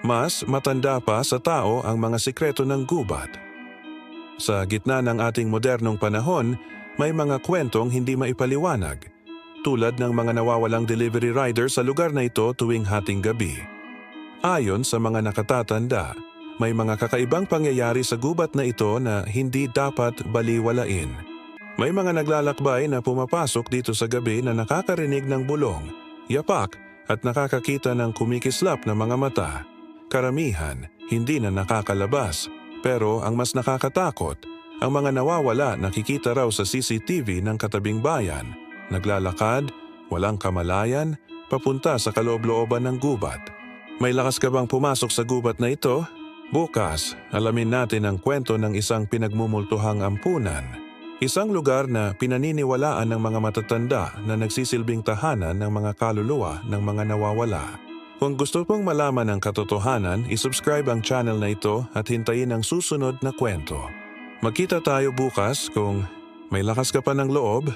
Mas matanda pa sa tao ang mga sikreto ng gubat. Sa gitna ng ating modernong panahon, may mga kwentong hindi maipaliwanag, tulad ng mga nawawalang delivery rider sa lugar na ito tuwing hating gabi. Ayon sa mga nakatatanda, may mga kakaibang pangyayari sa gubat na ito na hindi dapat baliwalain. May mga naglalakbay na pumapasok dito sa gabi na nakakarinig ng bulong, yapak at nakakakita ng kumikislap na mga mata. Karamihan, hindi na nakakalabas. Pero ang mas nakakatakot, ang mga nawawala nakikita raw sa CCTV ng katabing bayan, naglalakad, walang kamalayan, papunta sa kaloob-looban ng gubat. May lakas ka bang pumasok sa gubat na ito? Bukas, alamin natin ang kwento ng isang pinagmumultuhang ampunan. Isang lugar na pinaniniwalaan ng mga matatanda na nagsisilbing tahanan ng mga kaluluwa ng mga nawawala. Kung gusto pong malaman ang katotohanan, isubscribe ang channel na ito at hintayin ang susunod na kwento. Magkita tayo bukas kung may lakas ka pa ng loob